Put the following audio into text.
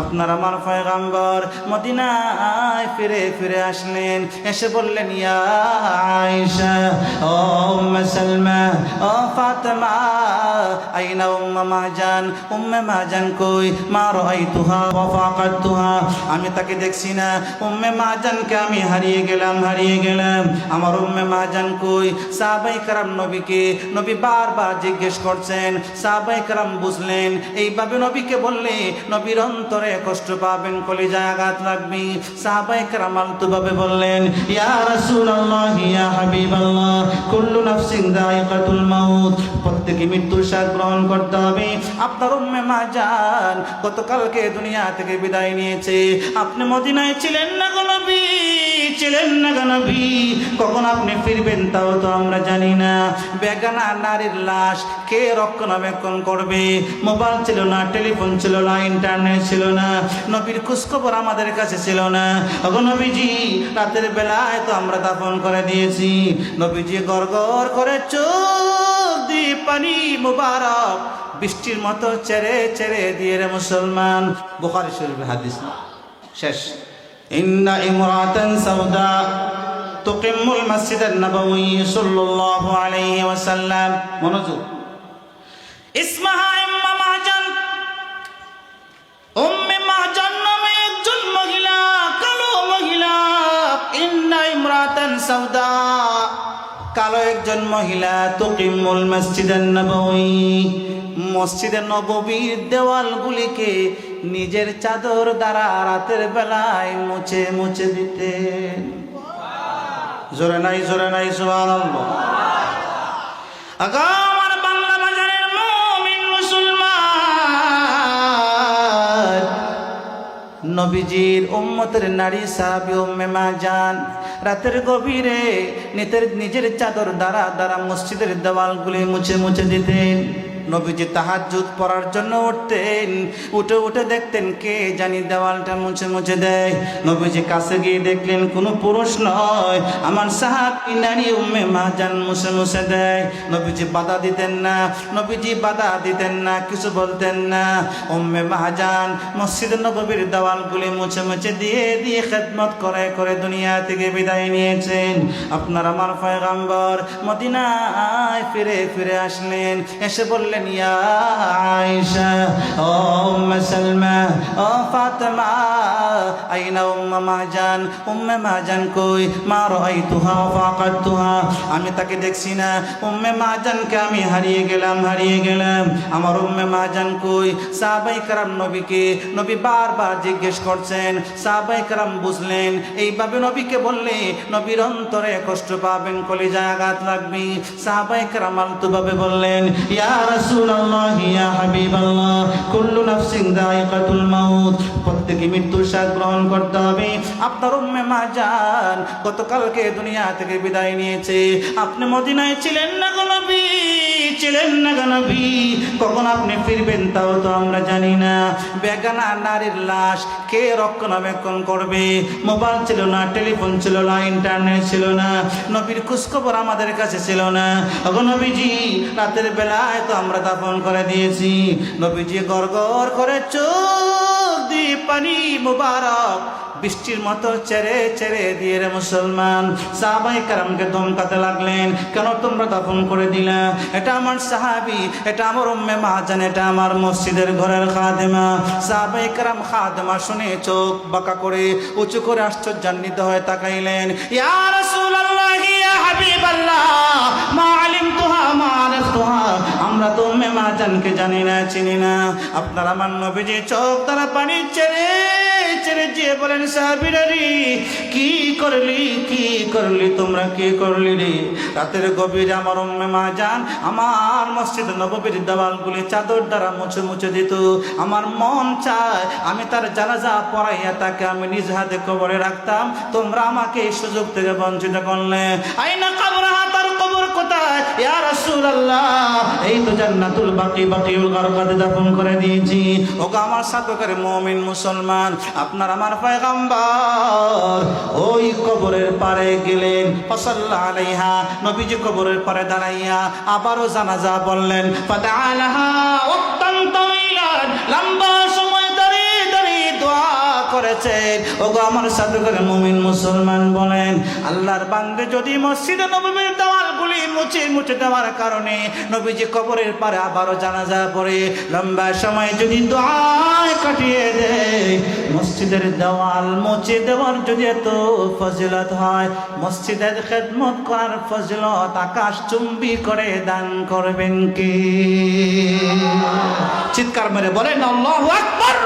আপনার আমার পয়গাম্বর মদিনায় ফিরে ফিরে আসলেন। এসে বললেন, ইয়া আয়েশা, ও ও ফাতেমা, আইনা উম্মা মাজান, উম্মে মাজান কই? মা রাআইতুহা, ওয়া ফাকাতুহা আমি তাকে দেখছি না। উম্মে মাজানকে আমি হারিয়ে গেলাম হারিয়ে গেলাম। আমার উম্মে মাজান কই? সাহাবাই কারাম নবীকে, নবী বারবার জিজ্ঞেস করছেন। সাহাবাই কারাম বুঝলেন, এইভাবে নবীকে বললে নবীর অন্তরে কষ্ট পাবেন, কলিজায় আঘাত লাগবে। সাহাবাই কারাম আলতুভাবে বললেন, ইয়া রাসূলুল্লাহ, ইয়া হাবিবাল্লাহ, কুল্লু নাফসিন দায়িকাতুল মাউত। প্রত্যেকে মৃত্যুর স্বাদ গ্রহণ করতে হবে। আপনার উম্মে মাজান গতকালকে দুনিয়া থেকে বিদায় নিয়েছে। আপনি মদিনায় ছিলেন না গো নবী? ছিলেন না নবী? কখন আপনি ফিরবেন তাও তো আমরা জানি না। বেগানা নারীর লাশ কে রক্ষণাবেক্ষণ করবে? মোবাইল ছিল না, টেলিফোন ছিল না, ইন্টারনেট ছিল না, নবীর খোঁজখবর আমাদের কাছে ছিল না। ওগো নবীজি, রাতের বেলায় তো আমরা দাফন করে দিয়েছি। নবীজি গড় গড় করে চোখ পানি মুবারক, বৃষ্টির মতো চেরে চেরে দিয়ে রে মুসলমান। বুখারি শরীফের হাদিস। শেষ। ইন্না ইমরাতান সাউদা تقم المسجد النبوي صلى الله عليه وسلم মনোযোগ ইসমহা ইম্মা মাজান উম্মে মাজান নামে একজন মহিলা কালো মহিলা ইন্না ইমরাতান সাউদা কালো একজন মহিলা তুকিমুল মসজিদের নবী মসজিদের নববীর দেওয়ালগুলিকে নিজের চাদর দ্বারা রাতের বেলায় মুছে মুছে দিতেন জোরে নাই জোরে নাই মুসলমান। নবীজির উম্মতের নারী সাহাবী উম্মে মাজান রাতের গভীরে নিতের নিজের চাদর দ্বারা দ্বারা মসজিদের দেওয়ালগুলি মুছে মুছে দিতেন। নবীজি তাহাজ্জুদ পড়ার জন্য উঠতেন। উঠে উঠে দেখতেন কে জানি দেওয়ালটা মুছে মুছে দেয়। নবীজি কাছে গিয়ে দেখলেন, কোনো পুরুষ নয়। আমার সাহাবী নারী উম্মে মাজান মুছে মুছে দেয়। নবীজি বাধা দিতেন না, নবীজি বাধা দিতেন না, কিছু বলতেন না। উম্মে মাজান মসজিদ নববীর দেওয়ালগুলি মুছে মুছে দিয়ে দিয়ে খেদমত করে করে দুনিয়া থেকে বিদায় নিয়েছেন। আপনার আমার পয়গাম্বর মদিনায় ফিরে ফিরে আসলেন। এসে বললেন ইয়া আয়েশা, ও উম্মে সালমা, ও ফাতেমা, আইনা উম্মা মাজান, উম্মে মাজান কই? মা রাআইতুহা ফাকাতুহা আমি তাকে দেখছি না। উম্মে মাজানকে আমি হারিয়ে গেলাম হারিয়ে গেলাম। আমার উম্মে মাজান কই? সাহাবাই কারাম নবীকে, নবী বারবার জিজ্ঞেস করছেন। সাহাবাই কারাম বুঝলেন, এইভাবে নবীকে বললে নবীর অন্তরে কষ্ট পাবেন, কলিজায় আঘাত লাগবে। সাহাবাই কারাম আলতুভাবে বললেন, ইয়া রাসূলুল্লাহ ইয়া হাবিবাল্লাহ, কুল্লু নাফসিন যায়িকাতুল মাউত। প্রত্যেকে মৃত্যুর স্বাদ গ্রহণ করতে হবে। আপনার উম্মে মাজান গতকালকে দুনিয়া থেকে বিদায় নিয়েছে। আপনি মদিনায় ছিলেন না গো ছিলেন না গো কখন আপনি ফিরবেন তাও তো আমরা জানি না। বেগানা নারীর লাশ কে রক্ষণাবেক্ষণ করবে? মোবাইল ছিল না, টেলিফোন ছিল না, ইন্টারনেট ছিল না, নবীর খোঁজখবর আমাদের কাছে ছিল না। ওগো নবীজি, রাতের বেলায় তো আমরা দাফন করে দিয়েছি। নবীজি গড় গড় করে চোখ দিয়ে পানি মুবারক বৃষ্টির মতো চেরে চেরে দিয়ে রে মুসলমান। সাহাবাই কারামকে দমকাতে লাগলেন, কেন তোমরা দাফন করে দিলা? এটা আমার সাহাবি, এটা আমার উম্মে মাহাজান, এটা আমার মসজিদের ঘরের খাদেমা। সাহাবাই কারাম খাদেমা শুনে চোখ বাঁকা করে উঁচু করে আশ্চর্যান্বিত হয়ে তাকাইলেন, ইয়া রাসূলুল্লাহ, ইয়া হাবিবাল্লাহ, মা আলিমতুহা মা আরাফতুহা আমরা তো উম্মে মাহাজানকে জানি না, চিনি না। আপনার আমার নবীজি চোখ তারা পানি ছেড়ে ছেড়ে যেয়ে বলেন, সাহাবিরারি, কি করলি কি করলি, তোমরা কি করলি রে? রাতের গভীরে আমার উম্মে মা যান আমার মসজিদ নববীর দেওয়ালগুলি চাদর দ্বারা মুছে মুছে দিত। আমার মন চায় আমি তার জানাজা পড়াইয়া তাকে আমি নিজ হাতে কবরে রাখতাম। তোমরা আমাকে এই সুযোগ থেকে বঞ্চিত করলে। আইনা কবর কোথায় ইয়া রাসূলুল্লাহ, এই তো জান্নাতুল বাকি বাকিউল গারকাতে দাফন করে দিয়েছি। ওগো আমার সাথে মুমিন মুসলমান, আপনার আমার পয়গাম্বর, ওই কবরের পারে গেলেন, ফসল্লা আলাইহা, নবীজি কবরের পারে দাঁড়াইয়া আবারও জানাজা বললেন ফাতালাহা অত্যন্ত লম্বা আছেন ওগো আমার সাধুকের মুমিন মুসলমান বলেন, আল্লাহর বান্দে যদি মসজিদে নবীর দেওয়ালগুলি মুছে মুছে দেওয়ার কারণে নবীজি কবরের পারে আবারও জানাজা পড়ে, লম্বা সময় যদি দোয়ায় কাটিয়ে দেয়, মসজিদের দেওয়াল মুছে দেওয়ার যদি এত ফজিলত হয়, মসজিদের খেদমত করার ফজিলত আকাশ চুম্বি করে দান করবেন কি? চিৎকার মেরে বলেন, আল্লাহু আকবার!